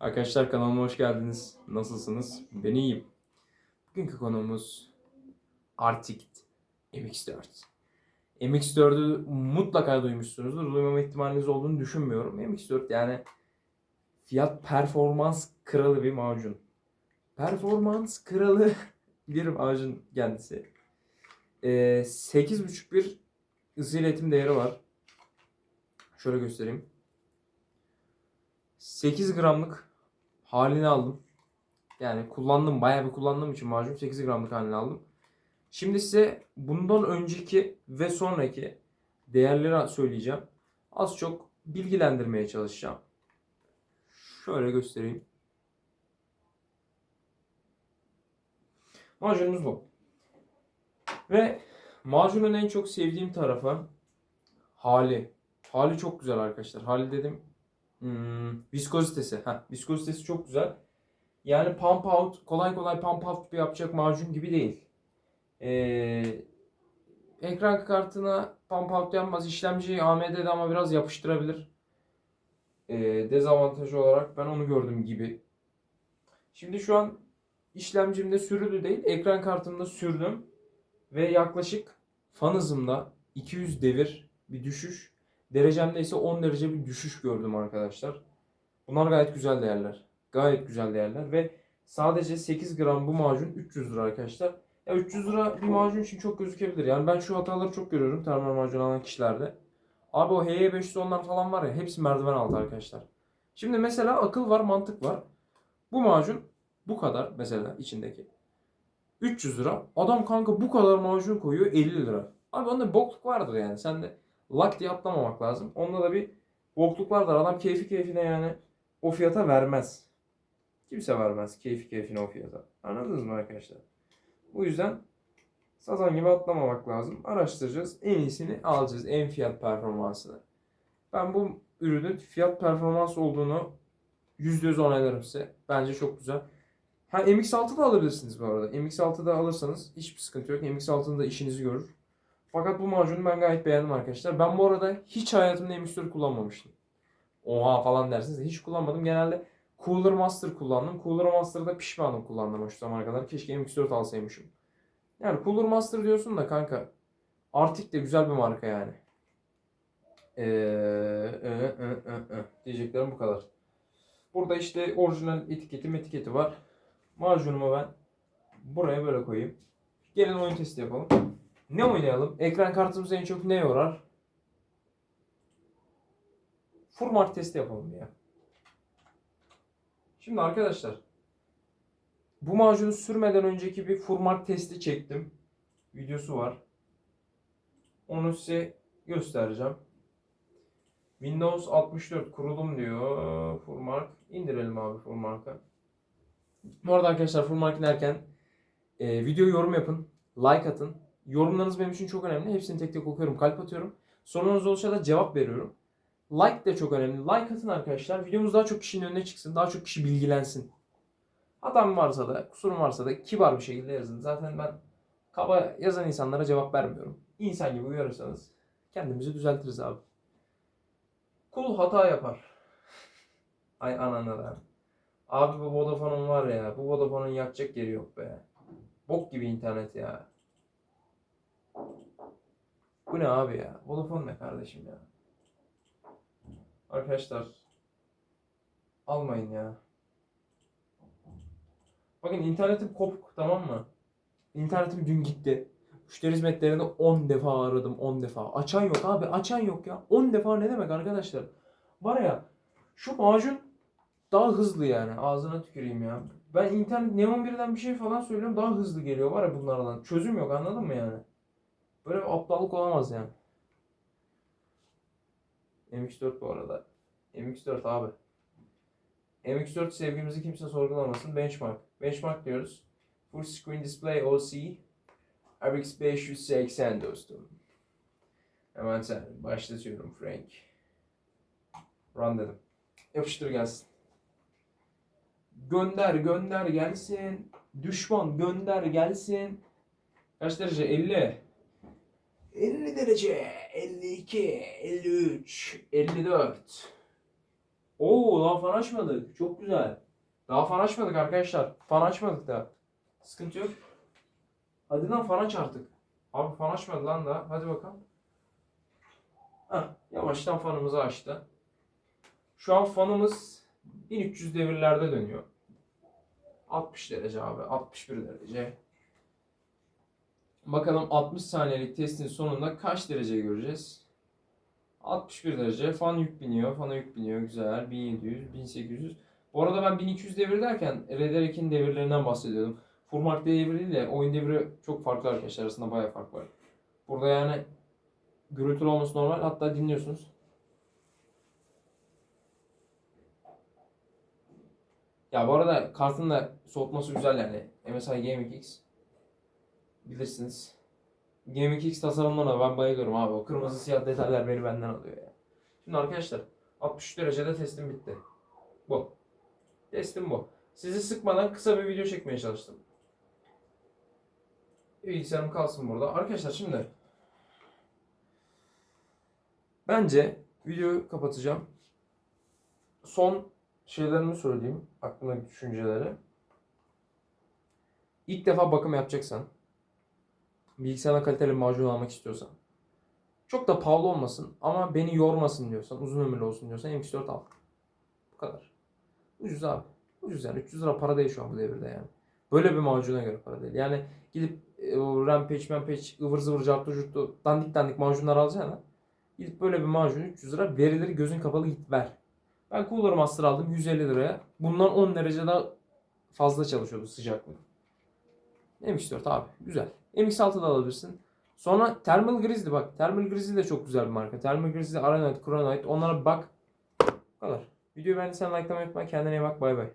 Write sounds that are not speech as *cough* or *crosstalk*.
Arkadaşlar kanalıma hoş geldiniz. Nasılsınız? Ben iyiyim. Bugünkü konuğumuz Arctic MX4. MX4'ü mutlaka duymuşsunuzdur. Duymama ihtimaliniz olduğunu düşünmüyorum. MX4 yani fiyat performans kralı bir macun. Performans kralı *laughs* bir macun kendisi. Ee, 8.5 bir ısı iletim değeri var. Şöyle göstereyim. 8 gramlık halini aldım. Yani kullandım. Bayağı bir kullandığım için macun 8 gramlık halini aldım. Şimdi size bundan önceki ve sonraki değerleri söyleyeceğim. Az çok bilgilendirmeye çalışacağım. Şöyle göstereyim. Macunumuz bu. Ve macunun en çok sevdiğim tarafı hali. Hali çok güzel arkadaşlar. Hali dedim Hmm, viskozitesi. Heh, viskozitesi çok güzel. Yani pump out, kolay kolay pump out bir yapacak macun gibi değil. Ee, ekran kartına pump out yapmaz. İşlemci AMD'de ama biraz yapıştırabilir. Ee, dezavantajı olarak ben onu gördüm gibi. Şimdi şu an işlemcimde sürülü değil, ekran kartımda sürdüm. Ve yaklaşık fan hızımda 200 devir bir düşüş Derecemde ise 10 derece bir düşüş gördüm arkadaşlar. Bunlar gayet güzel değerler. Gayet güzel değerler ve sadece 8 gram bu macun 300 lira arkadaşlar. Ya 300 lira bir macun için çok gözükebilir. Yani ben şu hataları çok görüyorum termal macun alan kişilerde. Abi o HE510'lar falan var ya hepsi merdiven altı arkadaşlar. Şimdi mesela akıl var mantık var. Bu macun bu kadar mesela içindeki. 300 lira. Adam kanka bu kadar macun koyuyor 50 lira. Abi onda bokluk vardır yani. Sen de lak diye atlamamak lazım. Onda da bir bokluk vardır. Adam keyfi keyfine yani o fiyata vermez. Kimse vermez keyfi keyfine o fiyata. Anladınız mı arkadaşlar? Bu yüzden sazan gibi atlamamak lazım. Araştıracağız. En iyisini alacağız. En fiyat performansını. Ben bu ürünün fiyat performans olduğunu %100 onaylarım size. Bence çok güzel. Ha MX6 da alabilirsiniz bu arada. MX6'da alırsanız hiçbir sıkıntı yok. MX6'ın da işinizi görür. Fakat bu macunu ben gayet beğendim arkadaşlar. Ben bu arada hiç hayatımda emüksür kullanmamıştım. Oha falan dersiniz de hiç kullanmadım. Genelde Cooler Master kullandım. Cooler Master'da pişmanım kullandığıma şu zamana kadar. Keşke MX4 alsaymışım. Yani Cooler Master diyorsun da kanka. Arctic de güzel bir marka yani. Ee, e, e, e, e. Diyeceklerim bu kadar. Burada işte orijinal etiketi etiketi var. Macunumu ben buraya böyle koyayım. Gelin oyun testi yapalım. Ne oynayalım? Ekran kartımızı en çok ne yorar? Furmark testi yapalım ya. Şimdi arkadaşlar bu macunu sürmeden önceki bir Furmark testi çektim. Videosu var. Onu size göstereceğim. Windows 64 kurulum diyor Furmark. İndirelim abi Furmark'a. Bu arada arkadaşlar Furmark inerken e, video yorum yapın. Like atın. Yorumlarınız benim için çok önemli. Hepsini tek tek okuyorum, kalp atıyorum. Sorunuz olursa da cevap veriyorum. Like de çok önemli. Like atın arkadaşlar. Videomuz daha çok kişinin önüne çıksın. Daha çok kişi bilgilensin. Hatam varsa da, kusurum varsa da kibar bir şekilde yazın. Zaten ben kaba yazan insanlara cevap vermiyorum. İnsan gibi uyarırsanız kendimizi düzeltiriz abi. Kul hata yapar. *laughs* Ay anana da. Abi bu Vodafone'un var ya. Bu Vodafone'un yakacak yeri yok be. Bok gibi internet ya. Bu ne abi ya? Vodafone ne kardeşim ya? Arkadaşlar almayın ya. Bakın internetim kopuk tamam mı? İnternetim dün gitti. Müşteri hizmetlerini 10 defa aradım 10 defa. Açan yok abi açan yok ya. 10 defa ne demek arkadaşlar? Var ya şu macun daha hızlı yani. Ağzına tüküreyim ya. Ben internet Neon 1'den bir şey falan söylüyorum daha hızlı geliyor var ya bunlardan. Çözüm yok anladın mı yani? Böyle bir aptallık olamaz yani. MX4 bu arada. MX4 abi. MX4 sevgimizi kimse sorgulamasın. Benchmark. Benchmark diyoruz. Full Screen Display OC RX 580 dostum. Hemen sen başlatıyorum Frank. Run dedim. Yapıştır gelsin. Gönder gönder gelsin. Düşman gönder gelsin. Kaç derece? 50. 50 derece, 52, 53, 54. Oo daha fan açmadık. Çok güzel. Daha fan açmadık arkadaşlar. Fan açmadık daha. Sıkıntı yok. Hadi lan fan aç artık. Abi fan açmadı lan daha. Hadi bakalım. Heh, yavaştan fanımızı açtı. Şu an fanımız 1300 devirlerde dönüyor. 60 derece abi. 61 derece. Bakalım 60 saniyelik testin sonunda kaç derece göreceğiz? 61 derece. Fan yük biniyor. Fana yük biniyor. Güzel. 1700, 1800. Bu arada ben 1200 devir derken Red Dead 2'nin devirlerinden bahsediyordum. Furmark devri değil de oyun devri çok farklı arkadaşlar arasında bayağı fark var. Burada yani gürültülü olması normal. Hatta dinliyorsunuz. Ya bu arada kartın da soğutması güzel yani. MSI Gaming X. Bilirsiniz. Gaming X tasarımlarına ben bayılıyorum abi. O kırmızı siyah detaylar beni benden alıyor ya. Şimdi arkadaşlar 63 derecede testim bitti. Bu. Testim bu. Sizi sıkmadan kısa bir video çekmeye çalıştım. Bilgisayarım kalsın burada. Arkadaşlar şimdi bence videoyu kapatacağım. Son şeylerimi söyleyeyim. Aklımdaki düşünceleri. İlk defa bakım yapacaksan bilgisayarına kaliteli macun almak istiyorsan çok da pahalı olmasın ama beni yormasın diyorsan, uzun ömürlü olsun diyorsan MX4 al. Bu kadar. Ucuz abi. Ucuz yani. 300 lira para değil şu an bu devirde yani. Böyle bir macuna göre para değil. Yani gidip e, o Rampage, Rampage, ıvır zıvır, cartlı curtlu, dandik dandik macunlar alacağına gidip böyle bir macun 300 lira verilir gözün kapalı git ver. Ben Cooler Master aldım 150 liraya. Bundan 10 derece daha fazla çalışıyordu sıcaklık. MX4 abi güzel. MX6 da alabilirsin. Sonra Thermal Grizzly bak. Thermal Grizzly de çok güzel bir marka. Thermal Grizzly, Aranite, Chronite onlara bak. Bu kadar. Videoyu beğendiysen likelamayı unutma. Kendine iyi bak. Bay bay.